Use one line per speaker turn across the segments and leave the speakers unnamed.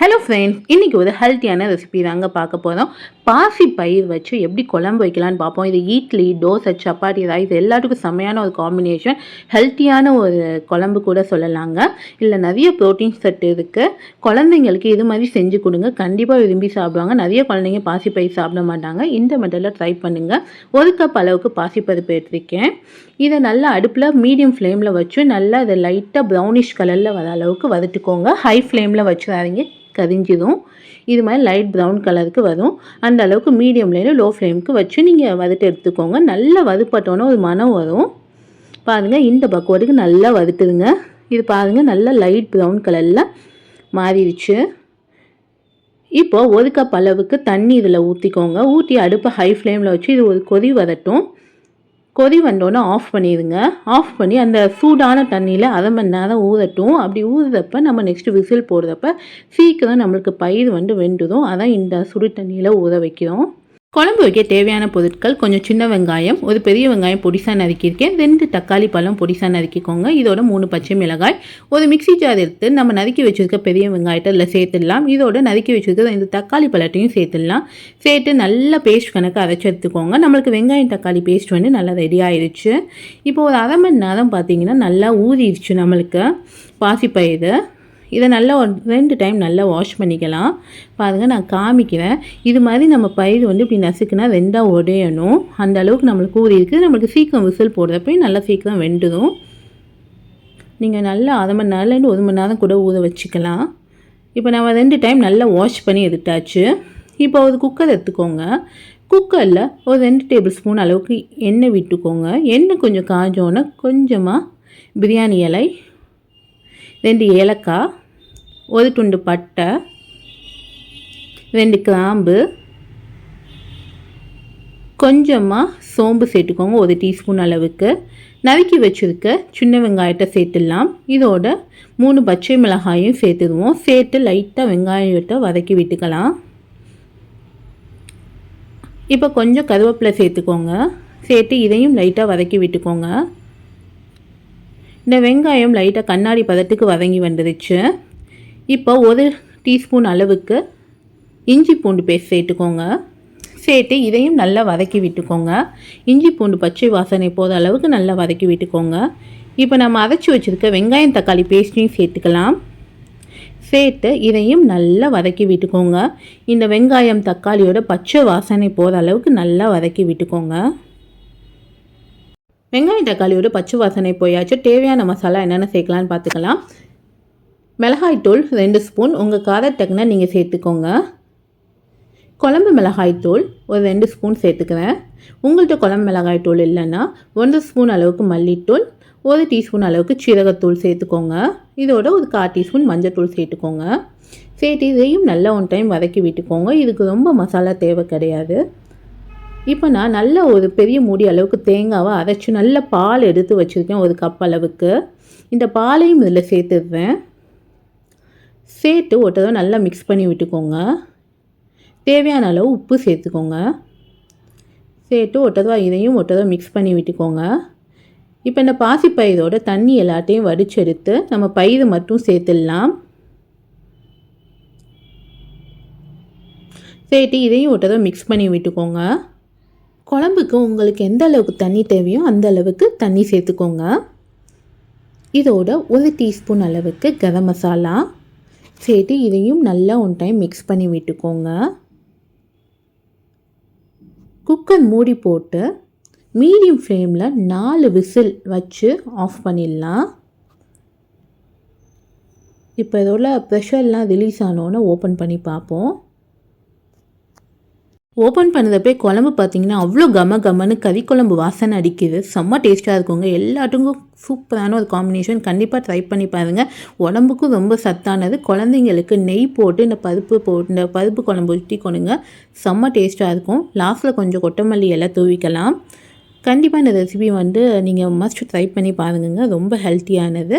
Hello friends இன்றைக்கி ஒரு ஹெல்த்தியான ரெசிபி தாங்க பார்க்க போகிறோம் பாசி பயிர் வச்சு எப்படி குழம்பு வைக்கலான்னு பார்ப்போம். இது இட்லி தோசை சப்பாத்தி ரைஸ் எல்லாத்துக்கும் செம்மையான ஒரு காம்பினேஷன் ஹெல்த்தியான ஒரு குழம்பு கூட சொல்லலாங்க. இல்லை நிறைய ப்ரோட்டீன் சத்து இருக்குது குழந்தைங்களுக்கு இது மாதிரி செஞ்சு கொடுங்க. கண்டிப்பாக விரும்பி சாப்பிடுவாங்க. நிறைய குழந்தைங்க பாசி பயிர் சாப்பிட மாட்டாங்க. இந்த மெத்தடில் ட்ரை பண்ணுங்கள் ஒரு கப் அளவுக்கு பாசிப்பருப்பு எடுத்திருக்கேன். இதை நல்லா அடுப்பில் மீடியம் ஃப்ளேமில் வச்சு நல்லா இதை லைட்டாக ப்ரௌனிஷ் கலரில் வர அளவுக்கு வதட்டிக்கோங்க. ஹை ஃப்ளேமில் வச்சுறாதீங்க கரிஞ்சிடும் இது மாதிரி லைட் ப்ரௌன் கலருக்கு வரும். அந்த அளவுக்கு மீடியம்லேருந்து லோ ஃப்ளேமுக்கு வச்சு நீங்கள் வறுத்து எடுத்துக்கோங்க. நல்லா வறுப்பட்டோன்னே ஒரு மனம் வரும். பாருங்கள் இந்த பக்குவத்துக்கு நல்லா வறுத்துடுங்க. இது பாருங்கள் நல்லா லைட் ப்ரௌன் கலரில் மாறிடுச்சு. இப்போது ஒரு கப் அளவுக்கு தண்ணி இதில் ஊற்றிக்கோங்க ஊற்றி அடுப்பை ஹை ஃப்ளேமில் வச்சு இது ஒரு கொதி வரட்டும். கொதி வந்தோன்னே ஆஃப் பண்ணிடுங்க. ஆஃப் பண்ணி அந்த சூடான தண்ணியில் அரை மணி நேரம் ஊறட்டும். அப்படி ஊறுறப்ப நம்ம நெக்ஸ்ட்டு விசில் போடுறப்ப சீக்கிரம் நம்மளுக்கு பயிர் வந்து வெண்டுடும் அதான் இந்த சுடு தண்ணியில் ஊற வைக்கிறோம். குழம்பு வைக்க தேவையான பொருட்கள் கொஞ்சம் சின்ன வெங்காயம் ஒரு பெரிய வெங்காயம் பொடிசாக நறுக்கியிருக்கேன். ரெண்டு தக்காளி பழம் பொடிசாக நறுக்கிக்கோங்க. இதோட மூணு பச்சை மிளகாய். ஒரு மிக்சி ஜார் எடுத்து நம்ம நறுக்கி வச்சுருக்க பெரிய வெங்காயத்தை இதில் சேர்த்துடலாம். இதோட நறுக்கி வச்சுருக்க இந்த தக்காளி பழத்தையும் சேர்த்துடலாம். சேர்த்து நல்லா பேஸ்ட் கணக்கு அரைச்சி எடுத்துக்கோங்க. நம்மளுக்கு வெங்காயம் தக்காளி பேஸ்ட் வந்து நல்லா ரெடி ஆயிடுச்சு இப்போ ஒரு அரை மணி நேரம் பார்த்தீங்கன்னா நல்லா ஊறிடுச்சு நம்மளுக்கு பாசிப்பயிறு. இதை நல்லா ரெண்டு டைம் நல்லா வாஷ் பண்ணிக்கலாம். பாருங்கள் நான் காமிக்கிறேன். இது மாதிரி நம்ம பயிர் வந்து இப்படி நசுக்குனா ரெண்டாக உடையணும். அந்த அளவுக்கு நம்மளுக்கு ஊறி இருக்குது. நம்மளுக்கு சீக்கிரம் விசில் போடுறப்பையும் நல்லா சீக்கிரம் வெண்டுடும் நீங்கள் நல்லா அரை மணி நேரம்லேருந்து ஒரு மணி நேரம் கூட ஊற வச்சுக்கலாம். இப்போ நம்ம ரெண்டு டைம் நல்லா வாஷ் பண்ணி எடுத்தாச்சு. இப்போ ஒரு குக்கர் எடுத்துக்கோங்க. குக்கரில் ஒரு ரெண்டு டேபிள் ஸ்பூன் அளவுக்கு எண்ணெய் விட்டுக்கோங்க. எண்ணெய் கொஞ்சம் காஞ்சோன்னே கொஞ்சமாக பிரியாணி இலை ரெண்டு ஏலக்காய் ஒரு துண்டு பட்டை ரெண்டு கிராம்பு கொஞ்சமாக சோம்பு சேர்த்துக்கோங்க ஒரு டீஸ்பூன் அளவுக்கு. நறுக்கி வச்சுருக்க சின்ன வெங்காயத்தை சேர்த்துடலாம். இதோட மூணு பச்சை மிளகாயும் சேர்த்துடுவோம். சேர்த்து லைட்டாக வெங்காயத்தை வதக்கி விட்டுக்கலாம். இப்போ கொஞ்சம் கருவேப்பிலை சேர்த்துக்கோங்க. சேர்த்து இதையும் லைட்டாக வதக்கி விட்டுக்கோங்க. இந்த வெங்காயம் லைட்டாக கண்ணாடி பதத்துக்கு வதங்கி வந்துடுச்சு இப்போ ஒரு டீஸ்பூன் அளவுக்கு இஞ்சி பூண்டு பேஸ்ட் சேர்த்துக்கோங்க. சேர்த்து இதையும் நல்லா வதக்கி விட்டுக்கோங்க. இஞ்சி பூண்டு பச்சை வாசனை போத அளவுக்கு நல்லா வதக்கி விட்டுக்கோங்க. இப்போ நம்ம அரைச்சி வச்சுருக்க வெங்காயம் தக்காளி பேஸ்ட்டையும் சேர்த்துக்கலாம். சேர்த்து இதையும் நல்லா வதக்கி விட்டுக்கோங்க. இந்த வெங்காயம் தக்காளியோட பச்சை வாசனை போகிற அளவுக்கு நல்லா வதக்கி விட்டுக்கோங்க. வெங்காயம் தக்காளியோட பச்சை வாசனை போயாச்சு. தேவையான மசாலா என்னென்ன சேர்க்கலான்னு பார்த்துக்கலாம். மிளகாய்த்தூள் ரெண்டு ஸ்பூன். உங்கள் காரத்தக்குனா நீங்கள் சேர்த்துக்கோங்க. குழம்பு மிளகாய்த்தூள் ஒரு ரெண்டு ஸ்பூன் சேர்த்துக்கிறேன். உங்கள்கிட்ட குழம்பு மிளகாய்த்தூள் இல்லைன்னா ஒன்று ஸ்பூன் அளவுக்கு மல்லித்தூள் ஒரு டீஸ்பூன் அளவுக்கு சீரகத்தூள் சேர்த்துக்கோங்க. இதோட ஒரு கால் டீஸ்பூன் மஞ்சத்தூள் சேர்த்துக்கோங்க. சேர்த்து இதையும் நல்லா ஒன் டைம் வதக்கி விட்டுக்கோங்க. இதுக்கு ரொம்ப மசாலா தேவை கிடையாது. இப்போ நான் நல்ல ஒரு பெரிய மூடி அளவுக்கு தேங்காவை அரைச்சி நல்ல பால் எடுத்து வச்சுருக்கேன் ஒரு கப் அளவுக்கு. இந்த பாலையும் இதில் சேர்த்துடுறேன். சேர்த்து ஒட்டதை நல்லா மிக்ஸ் பண்ணி விட்டுக்கோங்க. தேவையான அளவு உப்பு சேர்த்துக்கோங்க. சேர்த்து ஒட்டதா இதையும் ஒட்டதா மிக்ஸ் பண்ணி விட்டுக்கோங்க. இப்போ இந்த பாசிப்பயிரோட தண்ணி எல்லாத்தையும் வடிச்செடுத்து நம்ம பயிர் மட்டும் சேர்த்துடலாம். சேர்த்து இதையும் ஒட்டதை மிக்ஸ் பண்ணி விட்டுக்கோங்க. குழம்புக்கு உங்களுக்கு எந்த அளவுக்கு தண்ணி தேவையோ அந்த அளவுக்கு தண்ணி சேர்த்துக்கோங்க. இதோட ஒரு டீஸ்பூன் அளவுக்கு கரம் மசாலா சேர்த்து இதையும் நல்லா ஒன் டைம் மிக்ஸ் பண்ணி விட்டுக்கோங்க. குக்கர் மூடி போட்டு மீடியம் ஃப்ளேமில் நாலு விசில் வச்சு ஆஃப் பண்ணிடலாம். இப்போ இதோட ப்ரெஷர்லாம் ரிலீஸ் ஆனோன்னு ஓப்பன் பண்ணி பார்ப்போம். ஓப்பன் பண்ணதப்பே குழம்பு பார்த்தீங்கன்னா அவ்வளோ கம கமன்னு கறி குழம்பு வாசனை அடிக்குது. செம்ம டேஸ்ட்டாக இருக்குங்க. எல்லாத்துக்கும் சூப்பரான ஒரு காம்பினேஷன் கண்டிப்பாக ட்ரை பண்ணி பாருங்கள் உடம்புக்கும் ரொம்ப சத்தானது. குழந்தைங்களுக்கு நெய் போட்டு இந்த பருப்பு போட்டு இந்த பருப்பு குழம்பு ஊற்றி கொண்டுங்க செம்ம டேஸ்ட்டாக இருக்கும். லாஸ்ட்டில் கொஞ்சம் கொத்தமல்லி எல்லாம் தூவிக்கலாம். கண்டிப்பாக இந்த ரெசிபி வந்து நீங்கள் மஸ்ட் ட்ரை பண்ணி பாருங்க ரொம்ப ஹெல்த்தியானது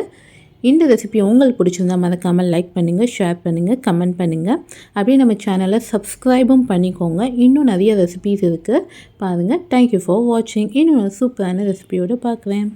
இந்த ரெசிபி உங்களுக்கு பிடிச்சிருந்தால் மறக்காமல் லைக் பண்ணுங்கள் ஷேர் பண்ணுங்கள் கமெண்ட் பண்ணுங்கள் அப்படியே நம்ம சேனலை சப்ஸ்கிரைபும் பண்ணிக்கோங்க. இன்னும் நிறைய ரெசிபீஸ் இருக்குது பாருங்கள் தேங்க்யூ ஃபார் வாட்சிங் இன்னும் சூப்பரான ரெசிபியோடு பார்க்குறேன்.